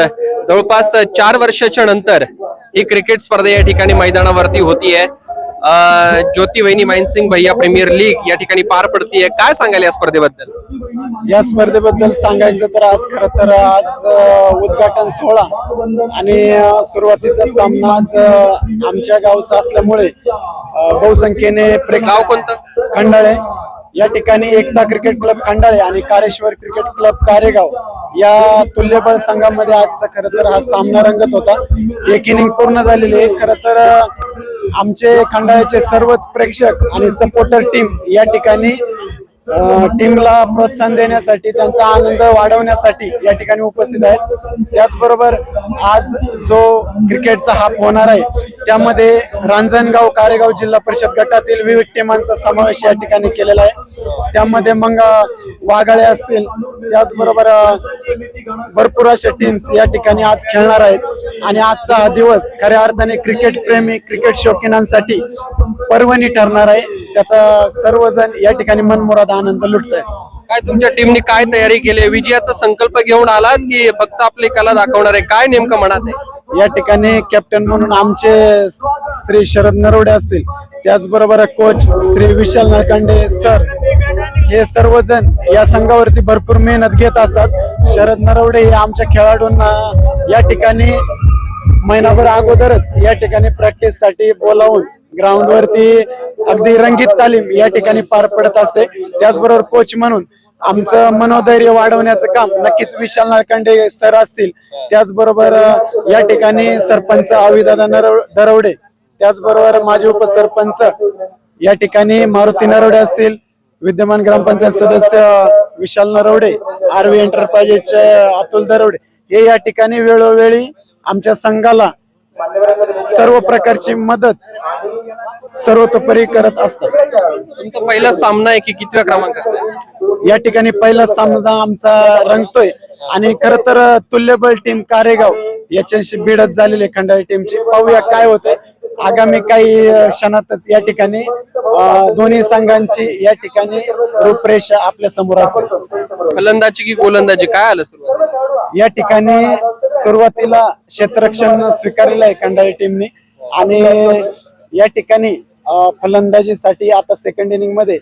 जवळपास चार वर्षाच्या नंतर ही क्रिकेट स्पर्धा या ठिकाणी मैदानावरती होतीये. ज्योती वहिनी माइनसिंग भैया प्रीमियर लीग या ठिकाणी पार पडतीये. काय सांगाल या स्पर्धेबद्दल? या स्पर्धेबद्दल सांगायचं तर आज खर तर आज उद्घाटन सोहळा आणि सुरुवातीचा सामना आज आमच्या गावचा असल्यामुळे बहुसंख्येने गाव कोणतं? खंडाळे. या ठिकाणी एकता क्रिकेट क्लब खंडाळे आणि कारेश्वर क्रिकेट क्लब कारेगाव. या तुल्यबळ संघामध्ये आजचा खरं तर हा सामना रंगत होता. एक इनिंग पूर्ण झालेली आहे. खरं तर आमचे खंडाळ्याचे सर्वच प्रेक्षक आणि सपोर्टर टीम या ठिकाणी टीमला प्रोत्साहन देण्यासाठी त्यांचा आनंद वाढवण्यासाठी या ठिकाणी उपस्थित आहेत. त्याचबरोबर आज जो क्रिकेटचा हाफ होणार आहे त्यामध्ये रांजणगाव कारेगाव जिल्हा परिषद गटातील विविध टीमांचा समावेश या ठिकाणी केलेला आहे. त्यामध्ये मग वाघाळे असतील त्याचबरोबर भरपूर अशा टीम्स या ठिकाणी आज खेळणार आहेत. आणि आजचा हा दिवस खऱ्या अर्थाने क्रिकेट प्रेमी क्रिकेट शौकीनांसाठी पर्वणी ठरणार आहे. त्याचा सर्वजण या ठिकाणी मनमुराद आनंद लुटत आहेत काय तुमच्या टीमने काय तयारी केली विजयाचा संकल्प घेऊन आलात की फक्त आपली कला दाखवणार आहे? काय नेमकं म्हणत आहे? या ठिकाणी कॅप्टन म्हणून आमचे श्री शरद नरवडे असतील. त्याचबरोबर कोच श्री विशाल नळकांडे सर हे सर्वजण या संघावरती भरपूर मेहनत घेत असतात. शरद नरवडे हे आमच्या खेळाडूंना या ठिकाणी महिनाभर अगोदरच या ठिकाणी प्रॅक्टिससाठी बोलावून ग्राउंडवरती अगदी रंगीत तालीम या ठिकाणी पार पडत असते. त्याचबरोबर कोच म्हणून आमचं मनोधैर्य वाढवण्याचं काम नक्कीच विशाल नाळकांडे सर असतील. त्याचबरोबर या ठिकाणी सरपंच अविदादा नरव दरवडे त्याचबरोबर माजी उपसरपंच या ठिकाणी मारुती नरवडे असतील. विद्यमान ग्रामपंचायत सदस्य विशाल नरवडे आरवी एंटरप्राइजेसचे अतुल दरवडे हे या ठिकाणी वेळोवेळी आमच्या संघाला सर्व प्रकारची मदत सर्वतोपरी करत असतात. तुमचा पहिला सामना आहे की कितव्या क्रमांकाचा? या ठिकाणी पहिला सामना आमचा रंगतोय. आणि खर तर तुल्यबळ टीम कारेगाव याच्याशी भिडत झालेली खंडाळी टीमची. पाहूया काय होतंय. आगामी काही क्षणातच या ठिकाणी दोन्ही संघांची या ठिकाणी रूपरेषा आपल्यासमोर असेल. फलंदाजी की गोलंदाजी? काय आलं सुरुवात या ठिकाणी सुरुवातीला क्षेत्ररक्षण स्वीकारलेलं आहे खंडाळी टीमने. आणि या ठिकाणी फलंदाजीसाठी आता सेकंड इनिंगमध्ये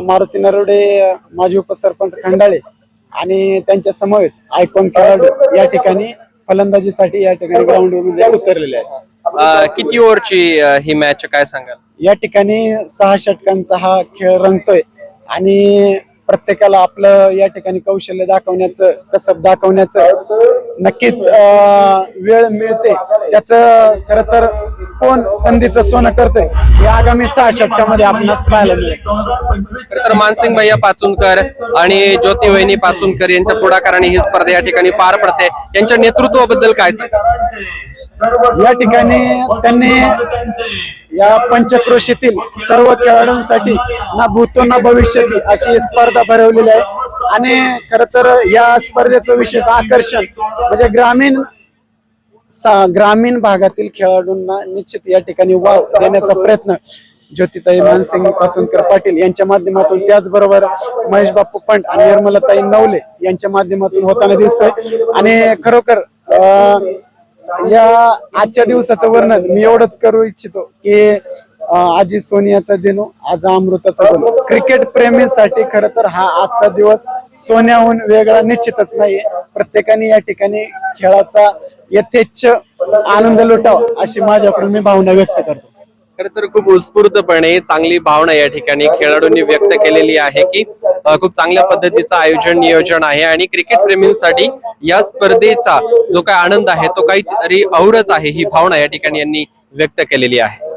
मारुती नरवडे अ, माजी उपसरपंच खंडाळे आणि त्यांच्या समवेत आयकॉन खेळाडू या ठिकाणी फलंदाजीसाठी या ठिकाणी ग्राउंडमध्ये उतरलेले आहेत. अं, किती ओव्हरची अं, ही मॅच काय सांगाल? या ठिकाणी सहा षटकांचा हा खेळ रंगतोय आणि प्रत्येकाला आपलं या ठिकाणी कौशल्य दाखवण्याचं कसब दाखवण्याचं नक्कीच वेळ मिळते. त्याच खर तर कोण संधीचं सोनं करतोय? हे आगामी सहा षटकामध्ये आपणास पाहायला मिळेल. खरं तर मानसिंग भैया पाचुनकर आणि ज्योती वहिनी पाचुनकर यांच्या पुढाकाराने ही स्पर्धा या ठिकाणी पार पडते. यांच्या नेतृत्वाबद्दल काय सांग या ठिकाणी त्यांनी या पंचक्रोशीतील सर्व खेळाडूंसाठी ना भूतो ना भविष्यती अशी स्पर्धा भरवलेली आहे. आणि खर तर या स्पर्धेचं विशेष आकर्षण म्हणजे ग्रामीण ग्रामीण भागातील खेळाडूंना निश्चित या ठिकाणी वाव देण्याचा प्रयत्न ज्योतिताई मानसिंग पाचुनकर पाटील यांच्या माध्यमातून त्याचबरोबर महेश बापू पंड आणि निर्मलाताई नवले यांच्या माध्यमातून होताना दिसतंय. आणि खरोखर अं, या आजच्या दिवसाचं वर्णन मी एवढंच करू इच्छितो की आजी सोनियाचा दिनो आज अमृताचा दिनो. क्रिकेट प्रेमीसाठी खर तर हा आजचा दिवस सोन्याहून वेगळा निश्चितच नाहीये. प्रत्येकाने या ठिकाणी खेळाचा यथेच्छ आनंद लुटावा अशी माझ्याकडून मी भावना व्यक्त करतो. खर तर खूप उत्स्फूर्तपणे चांगली भावना या ठिकाणी खेळाडूंनी व्यक्त केलेली आहे की खूप चांगल्या पद्धतीचं आयोजन नियोजन आहे आणि क्रिकेट प्रेमींसाठी या स्पर्धेचा जो काय आनंद आहे तो काहीतरी औरच आहे ही भावना या ठिकाणी यांनी व्यक्त केलेली आहे.